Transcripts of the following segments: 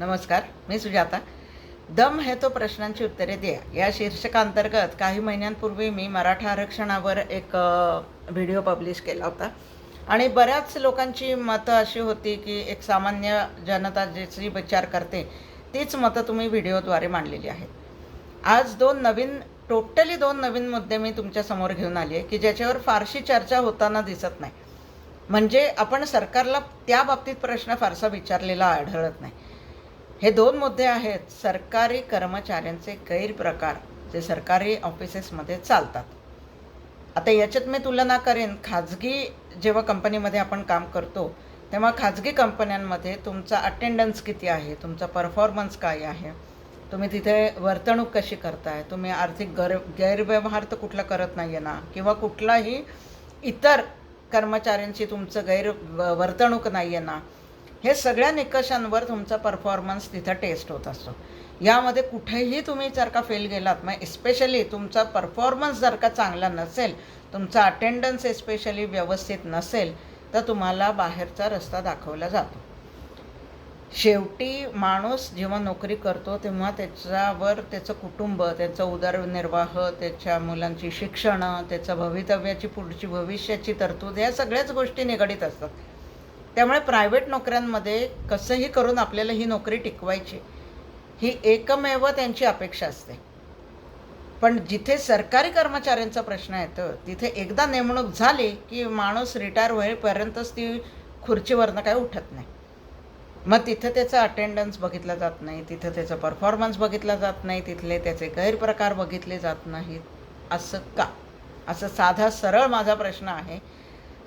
नमस्कार मी सुजाता. दम हे तो प्रश्नांची उत्तरे द्या. या शीर्षकांतर्गत काही महिन्यांपूर्वी मी मराठा आरक्षणावर एक व्हिडिओ पब्लिश केला होता. आणि बऱ्याच लोकांची मतं अशी होती की एक सामान्य जनता ज्याची विचार करते तीच मतं तुम्ही व्हिडिओद्वारे मांडलेली आहेत. आज दोन नवीन टोटली दोन नवीन मुद्दे मी तुमच्यासमोर घेऊन आली आहे की ज्याच्यावर फारशी चर्चा होताना दिसत नाही. म्हणजे आपण सरकारला त्या बाबतीत प्रश्न फारसा विचारलेला आढळत नाही. हे दोन मुद्दे आहेत. सरकारी कर्मचाऱ्यांचे गैरप्रकार जे सरकारी ऑफिसेसमध्ये चालतात. आता याच्यात मी तुलना करेन. खाजगी जेव्हा कंपनीमध्ये आपण काम करतो तेव्हा खाजगी कंपन्यांमध्ये तुमचा अटेंडन्स किती आहे? तुमचा परफॉर्मन्स काय आहे? तुम्ही तिथे वर्तणूक कशी करताय? तुम्ही आर्थिक गर गैरव्यवहार तर कुठला करत नाही आहे ना? किंवा कुठलाही इतर कर्मचाऱ्यांची तुमचं गैर व- वर्तणूक नाही आहे ना? हे सगळ्या निकषांवर तुमचा परफॉर्मन्स तिथं टेस्ट होत असतो. यामध्ये कुठेही तुम्ही जर का फेल गेलात मग एस्पेशली तुमचा परफॉर्मन्स जर का चांगला नसेल तुमचा अटेंडन्स एस्पेशली व्यवस्थित नसेल तर तुम्हाला बाहेरचा रस्ता दाखवला जातो. शेवटी माणूस जेव्हा नोकरी करतो तेव्हा त्याच्यावर त्याचं कुटुंब त्याचा उदरनिर्वाह त्याच्या मुलांची शिक्षणं त्याचं भवितव्याची पुढची भविष्याची तरतूद या सगळ्याच गोष्टी निगडीत असतात. त्यामुळे प्रायव्हेट नोकऱ्यांमध्ये कसंही करून आपल्याला ही नोकरी टिकवायची ही एकमेव त्यांची अपेक्षा असते. पण जिथे सरकारी कर्मचाऱ्यांचा प्रश्न येतो तिथे एकदा नेमणूक झाली की माणूस रिटायर होईपर्यंतच ती खुर्चीवरनं काय उठत नाही. मग तिथं त्याचा अटेंडन्स बघितला जात नाही तिथं त्याचा परफॉर्मन्स बघितला जात नाही तिथले त्याचे गैरप्रकार बघितले जात नाहीत. असं का? असं साधा सरळ माझा प्रश्न आहे.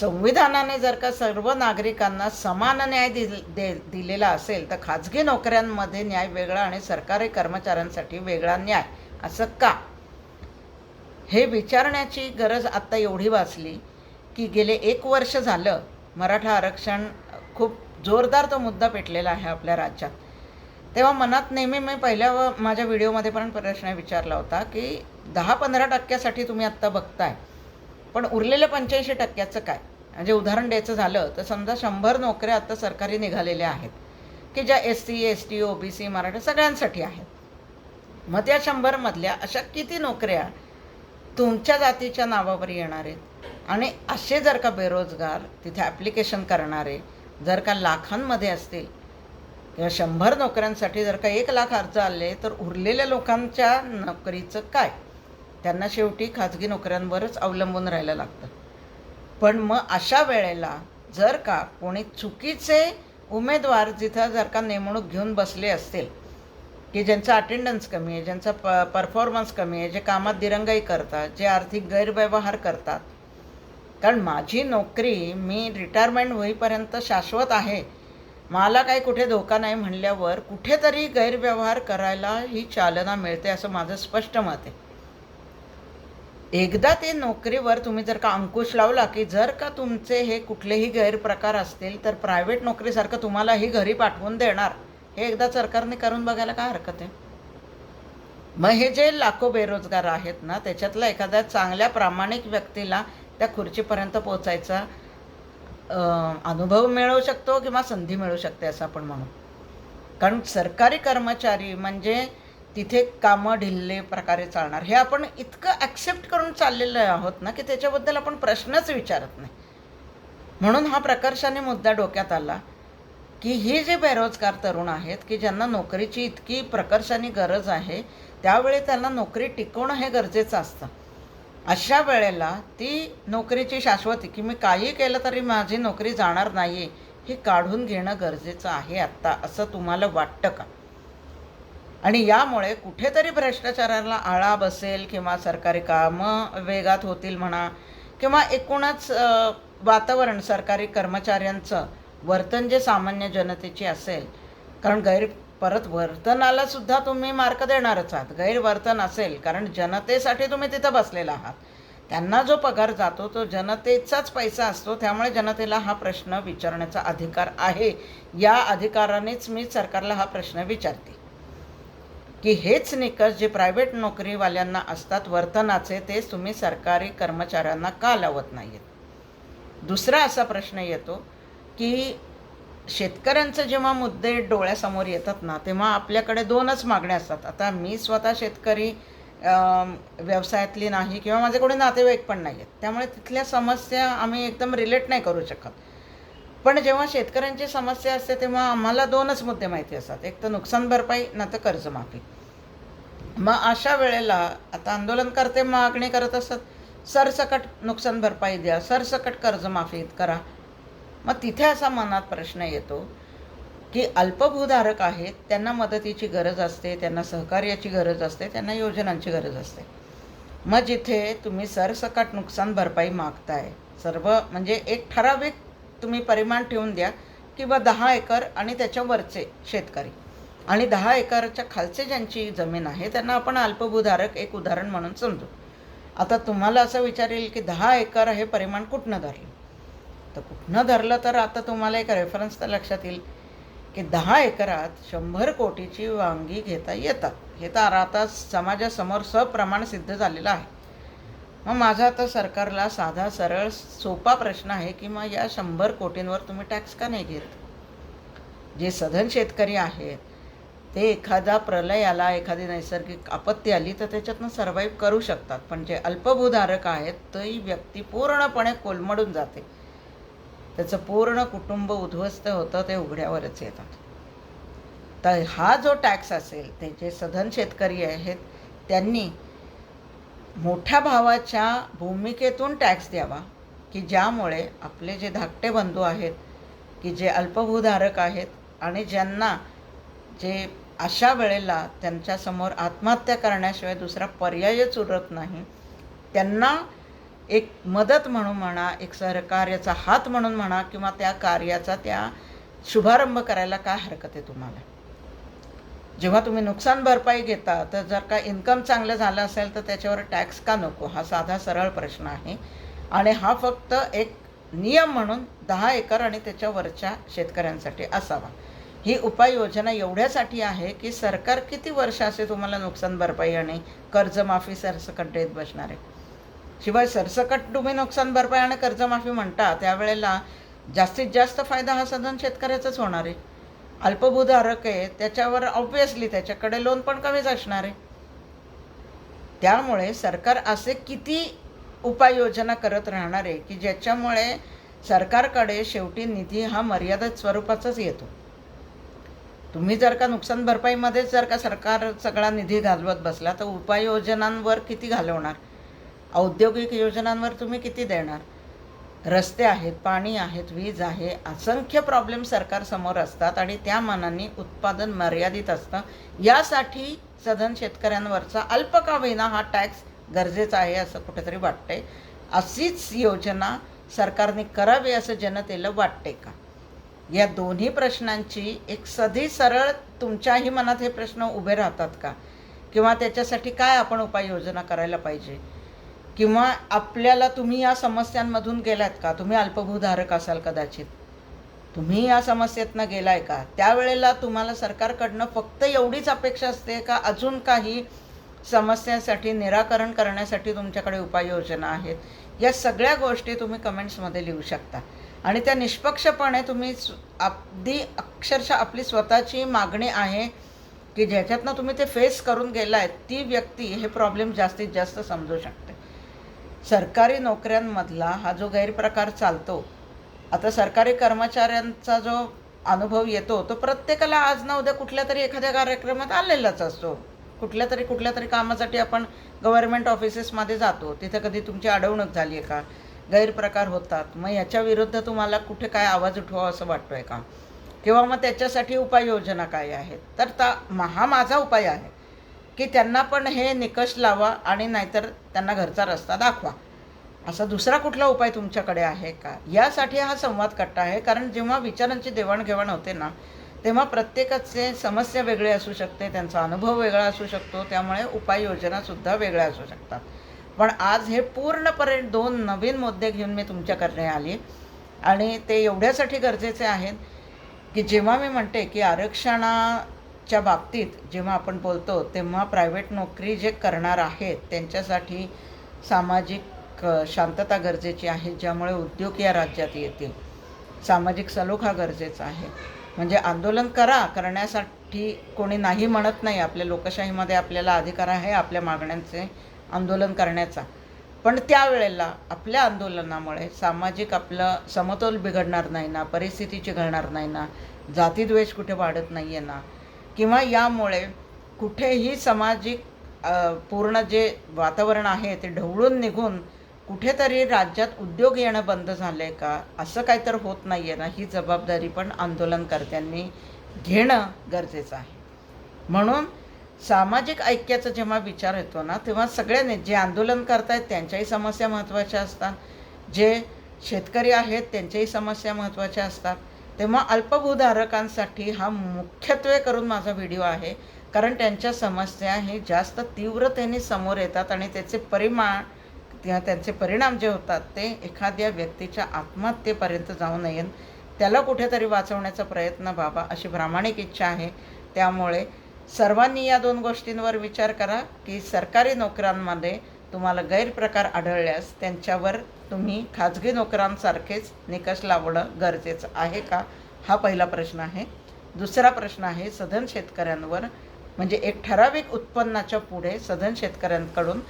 संविधानाने जर का सर्व नागरिकांना समान न्याय दिल दे दिलेला असेल तर खाजगी नोकऱ्यांमध्ये न्याय वेगळा आणि सरकारी कर्मचाऱ्यांसाठी वेगळा न्याय. असं का? हे विचारण्याची गरज आत्ता एवढी वाचली की गेले एक वर्ष झालं मराठा आरक्षण खूप जोरदार तो मुद्दा पेटलेला आहे आपल्या राज्यात. तेव्हा मनात नेहमी मी पहिल्या व- माझ्या व्हिडिओमध्ये पण प्रश्न विचारला होता की दहा पंधरा टक्क्यासाठी तुम्ही आत्ता बघताय. पण उरलेल्या पंच्याऐंशी टक्क्याचं काय? म्हणजे उदाहरण द्यायचं झालं तर समजा शंभर नोकऱ्या आत्ता सरकारी निघालेल्या आहेत की ज्या S C S T O B C Maratha सगळ्यांसाठी आहेत. मग त्या शंभरमधल्या अशा किती नोकऱ्या तुमच्या जातीच्या नावावर येणार आहेत? आणि असे जर का बेरोजगार तिथे ॲप्लिकेशन करणारे जर का लाखांमध्ये असतील किंवा शंभर नोकऱ्यांसाठी जर का एक लाख अर्ज आले तर उरलेल्या लोकांच्या नोकरीचं काय? त्यांना शेवटी खाजगी नोकऱ्यांवरच अवलंबून राहायला लागतं. पण मग अशा वेळेला जर का कोणी चुकीचे उमेदवार जिथं जर का नेमणूक घेऊन बसले असतील की ज्यांचा अटेंडन्स कमी आहे ज्यांचा प परफॉर्मन्स कमी आहे जे कामात दिरंगाई करतात जे आर्थिक गैरव्यवहार करतात कारण माझी नोकरी मी रिटायरमेंट होईपर्यंत शाश्वत आहे. मला काही कुठे धोका नाही म्हणल्यावर कुठेतरी गैरव्यवहार करायला ही चालना मिळते असं माझं स्पष्ट मत आहे. एकदा ते नोकरीवर तुम्ही जर का अंकुश लावला की जर का तुमचे हे कुठलेही गैरप्रकार असतील तर प्रायव्हेट नोकरीसारखं तुम्हालाही घरी पाठवून देणार. हे एकदा सरकारने करून बघायला काय हरकत आहे? मग हे जे लाखो बेरोजगार आहेत ना त्याच्यातला एखाद्या चांगल्या प्रामाणिक व्यक्तीला त्या खुर्चीपर्यंत पोचायचा अनुभव मिळू शकतो किंवा संधी मिळू शकते असं आपण म्हणू. कारण सरकारी कर्मचारी म्हणजे तिथे कामं ढिल्ले प्रकारे चालणार. हे आपण इतकं ॲक्सेप्ट करून चाललेलं आहोत ना की त्याच्याबद्दल आपण प्रश्नच विचारत नाही. म्हणून हा प्रकर्षाने मुद्दा डोक्यात आला की हे जे बेरोजगार तरुण आहेत की ज्यांना नोकरीची इतकी प्रकर्षाने गरज आहे त्यावेळी त्यांना नोकरी टिकवणं हे गरजेचं असतं. अशा वेळेला ती नोकरीची शाश्वती की मी काही केलं तरी माझी नोकरी जाणार नाही हे काढून घेणं गरजेचं आहे आत्ता असं तुम्हाला वाटतं का? आणि यामुळे कुठेतरी भ्रष्टाचाराला आळा बसेल किंवा सरकारी कामं वेगात होतील म्हणा किंवा एकूणच वातावरण सरकारी कर्मचाऱ्यांचं वर्तन जे सामान्य जनतेची असेल कारण गैर परत वर्तनाला सुद्धा तुम्ही मार्क देणारच आहात. गैरवर्तन असेल कारण जनतेसाठी तुम्ही तिथं बसलेला आहात. त्यांना जो पगार जातो तो जनतेचाच पैसा असतो. त्यामुळे जनतेला हा प्रश्न विचारण्याचा अधिकार आहे. या अधिकारानेच मी सरकारला हा प्रश्न विचारते. की हेच निकष जे प्रायव्हेट नोकरीवाल्यांना असतात वर्तनाचे तेच तुम्ही सरकारी कर्मचाऱ्यांना का लावत नाहीत दुसरा असा प्रश्न येतो की शेतकऱ्यांचं जेव्हा मुद्दे डोळ्यासमोर येतात ना तेव्हा आपल्याकडे दोनच मागण्या असतात. आता मी स्वतः शेतकरी व्यवसायातली नाही किंवा माझे कोणी नातेवाईक पण नाही आहेत त्यामुळे तिथल्या समस्या आम्ही एकदम रिलेट नाही करू शकत. पण जेव्हा शेतकऱ्यांची समस्या असते तेव्हा आम्हाला दोनच मुद्दे माहिती असतात. एक तर नुकसान भरपाई ना तर कर्जमाफी. मग अशा वेळेला आता आंदोलनकर्ते मागणी करत असतात सरसकट नुकसान भरपाई द्या सरसकट कर्जमाफी करा. मग तिथे असा मनात प्रश्न येतो की अल्पभूधारक आहेत त्यांना मदतीची गरज असते त्यांना सहकार्याची गरज असते त्यांना योजनांची गरज असते. मग जिथे तुम्ही सरसकट नुकसान भरपाई मागताय सर्व म्हणजे एक ठराविक तुम्ही परिमाण ठेवून द्या किंवा दहा एकर आणि त्याच्यावरचे शेतकरी. आणि दहा एकरच्या खालचे ज्यांची जमीन आहे त्यांना आपण अल्पभूधारक एक उदाहरण म्हणून समजू. आता तुम्हाला असं विचारेल की दहा एकर हे परिमाण कुठनं धरलं? तर कुठनं धरलं तर आता तुम्हाला एक रेफरन्स तर लक्षात येईल की दहा एकरात शंभर कोटीची वांगी घेता येतात. हे तर आता समाजासमोर सप्रमाण सिद्ध झालेलं आहे. मग माझा आता सरकारला साधा सरळ सोपा प्रश्न आहे की मग या शंभर कोटींवर तुम्ही टॅक्स का नाही घेत? जे सधन शेतकरी आहेत ते एखादा प्रलय आला एखादी नैसर्गिक आपत्ती आली तर त्याच्यातनं सर्वाईव्ह करू शकतात. पण जे अल्पभूधारक आहेत ती व्यक्ती पूर्णपणे कोलमडून जाते. त्याचं पूर्ण कुटुंब उद्ध्वस्त होतं ते उघड्यावरच येतात. तर हा जो टॅक्स असेल ते जे सधन शेतकरी आहेत त्यांनी मोठ्या भावाच्या भूमिकेतून टॅक्स द्यावा की ज्यामुळे आपले जे धाकटे बंधू आहेत की जे अल्पभूधारक आहेत आणि ज्यांना जे अशा वेळेला त्यांच्यासमोर आत्महत्या करण्याशिवाय दुसरा पर्यायच उरत नाही त्यांना एक मदत म्हणून म्हणा एक सहकार्याचा हात म्हणून म्हणा किंवा त्या कार्याचा त्या शुभारंभ करायला काय हरकत आहे तुम्हाला? जेव्हा तुम्ही नुकसान भरपाई घेता तर जर का इन्कम चांगलं झालं असेल तर त्याच्यावर टॅक्स का नको? हा साधा सरळ प्रश्न आहे. आणि हा फक्त एक नियम म्हणून दहा एकर आणि त्याच्यावरच्या शेतकऱ्यांसाठी असावा. ही उपाययोजना एवढ्यासाठी आहे की सरकार किती वर्ष असे तुम्हाला नुकसान भरपाई आणि कर्जमाफी सरसकट देत बसणार आहे? शिवाय सरसकट तुम्ही नुकसान भरपाई आणि कर्जमाफी म्हणता त्यावेळेला जास्तीत जास्त फायदा हा साधन शेतकऱ्याचाच होणार आहे. अल्पभूधारक आहे त्याच्यावर ऑब्वियसली त्याच्याकडे लोन पण कमीच असणार आहे. त्यामुळे सरकार असे किती उपाययोजना करत राहणार आहे की ज्याच्यामुळे सरकारकडे शेवटी निधी हा मर्यादित स्वरूपाचाच येतो. तुम्ही जर का नुकसान भरपाईमध्येच जर का सरकार सगळा निधी घालवत बसला तर उपाययोजनांवर किती घालवणार? औद्योगिक योजनांवर तुम्ही किती देणार? रस्ते आहेत पाणी आहेत वीज आहे असंख्य प्रॉब्लेम सरकारसमोर असतात आणि त्या मानाने उत्पादन मर्यादित असतं. यासाठी सधन शेतकऱ्यांवरचा अल्प का होईना हा टॅक्स गरजेचा आहे असं कुठेतरी वाटतंय. अशीच योजना सरकारने करावी असं जनतेला वाटते का? या दोन्ही प्रश्नांची एक सधी सरळ तुमच्याही मनात हे प्रश्न उभे राहतात का? किंवा त्याच्यासाठी काय आपण उपाययोजना करायला पाहिजे? किंवा आपल्याला तुम्ही या समस्यांमधून गेलात का? तुम्ही अल्पभूधारक असाल कदाचित. तुम्ही या समस्येतनं गेलाय का? त्यावेळेला तुम्हाला सरकारकडनं फक्त एवढीच अपेक्षा असते का अजून काही समस्यांसाठी निराकरण करण्यासाठी तुमच्याकडे उपाययोजना आहेत? या सगळ्या गोष्टी तुम्ही कमेंट्समध्ये लिहू शकता. आणि त्या निष्पक्षपणे तुम्ही अगदी अक्षरशः आपली स्वतःची मागणी आहे की ज्याच्यातनं तुम्ही ते फेस करून गेला आहे ती व्यक्ती हे प्रॉब्लेम जास्तीत जास्त समजू शकते. सरकारी नोकऱ्यांमधला हा जो गैरप्रकार चालतो आता सरकारी कर्मचाऱ्यांचा जो अनुभव येतो तो प्रत्येकाला आज ना उद्या कुठल्या तरी एखाद्या कार्यक्रमात आलेलाच असतो. कुठल्या तरी कुठल्या तरी कामासाठी आपण गव्हर्नमेंट ऑफिसेसमध्ये जातो. तिथे कधी तुमची अडवणूक झाली आहे का? गैरप्रकार होतात. मग याच्या विरुद्ध तुम्हाला कुठे काय आवाज उठवा असं वाटतोय का? किंवा मग त्याच्यासाठी उपाययोजना काय आहेत? तर ता हा माझा उपाय आहे की त्यांना पण हे निकष लावा आणि नाहीतर त्यांना घरचा रस्ता दाखवा. असा दुसरा कुठला उपाय तुमच्याकडे आहे का? यासाठी हा संवाद कट्टा आहे. कारण जेव्हा विचारांची देवाणघेवाण होते ना तेव्हा प्रत्येकाचे समस्या वेगळी असू शकते त्यांचा अनुभव वेगळा असू शकतो. त्यामुळे उपाययोजनासुद्धा वेगळ्या असू शकतात. पण आज हे पूर्णपणे दोन नवीन मुद्दे घेऊन मी तुमच्याकडे आली. आणि ते एवढ्यासाठी गरजेचे आहेत की जेव्हा मी म्हणते की आरक्षणाच्या बाबतीत जेव्हा आपण बोलतो तेव्हा प्रायव्हेट नोकरी जे करणार आहेत त्यांच्यासाठी सामाजिक शांतता गरजेची आहे ज्यामुळे उद्योग या राज्यात येतील. सामाजिक सलोखा गरजेचा आहे. म्हणजे आंदोलन करा करण्यासाठी कोणी नाही म्हणत नाही. आपल्या लोकशाहीमध्ये आपल्याला अधिकार आहे आपल्या मागण्यांचे. आंदोलन करण्याचा. पण त्यावेळेला आपल्या आंदोलनामुळे सामाजिक आपलं समतोल बिघडणार नाही ना परिस्थिती चिघळणार नाही ना जातीद्वेष कुठे वाढत नाही आहे ना किंवा यामुळे कुठेही सामाजिक पूर्ण जे वातावरण आहे ते ढवळून निघून कुठेतरी राज्यात उद्योग येणं बंद झालं आहे का असं काही तर होत नाही आहे ना ही जबाबदारी पण आंदोलनकर्त्यांनी घेणं गरजेचं आहे. म्हणून सामाजिक ऐक्याचा जेव्हा विचार येतो ना तेव्हा सगळ्यांनी जे आंदोलन करतायत त्यांच्याही समस्या महत्त्वाच्या असतात. जे शेतकरी आहेत त्यांच्याही समस्या महत्त्वाच्या असतात. तेव्हा अल्पभूधारकांसाठी हा मुख्यत्वे करून माझा व्हिडिओ आहे. कारण त्यांच्या समस्या हे जास्त तीव्रतेने समोर येतात आणि त्याचे परिमाण किंवा त्यांचे परिणाम जे होतात ते एखाद्या व्यक्तीच्या आत्महत्येपर्यंत जाऊ नयेत. त्याला कुठेतरी वाचवण्याचा प्रयत्न व्हावा अशी प्रामाणिक इच्छा आहे. त्यामुळे सर्वांनी या दोन गोष्टींवर विचार करा की सरकारी नोकऱ्यांमध्ये तुम्हाला गैरप्रकार आढळल्यास त्यांच्यावर तुम्ही खाजगी नोकरांसारखेच निकष लावणं गरजेचं आहे का? हा पहिला प्रश्न आहे. दुसरा प्रश्न आहे सधन शेतकऱ्यांवर म्हणजे एक ठराविक उत्पन्नाच्या पुढे सधन शेतकऱ्यांकडून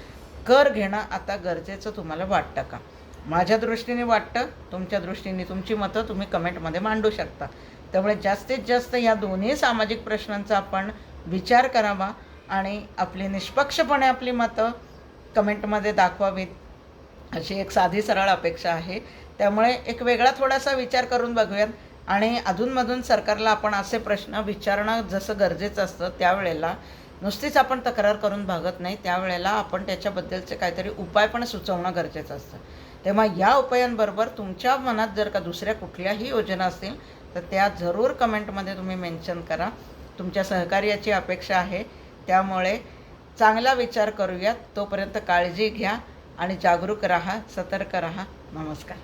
कर घेणं आता गरजेचं तुम्हाला वाटतं का? माझ्या दृष्टीने वाटतं तुमच्या दृष्टीने तुमची मतं तुम्ही कमेंटमध्ये मांडू शकता. त्यामुळे जास्तीत जास्त या दोन्ही सामाजिक प्रश्नांचा आपण विचार करावा आणि आपली निष्पक्षपणे आपली मतं कमेंटमध्ये दाखवावीत अशी एक साधी सरळ अपेक्षा आहे. त्यामुळे एक वेगळा थोडासा विचार करून बघूयात. आणि अधूनमधून सरकारला आपण असे प्रश्न विचारणं जसं गरजेचं असतं त्यावेळेला नुसतीच आपण तक्रार करून भागत नाही. त्यावेळेला आपण त्याच्याबद्दलचे काहीतरी उपाय पण सुचवणं गरजेचं असतं. तेव्हा या उपायांबरोबर तुमच्या मनात जर का दुसऱ्या कुठल्याही योजना असतील तर त्या जरूर कमेंटमध्ये तुम्ही मेन्शन करा. तुमच्या सहकार्याची अपेक्षा आहे. त्यामुळे चांगला विचार करूयात. तोपर्यंत काळजी घ्या आणि जागरूक राहा सतर्क राहा. नमस्कार.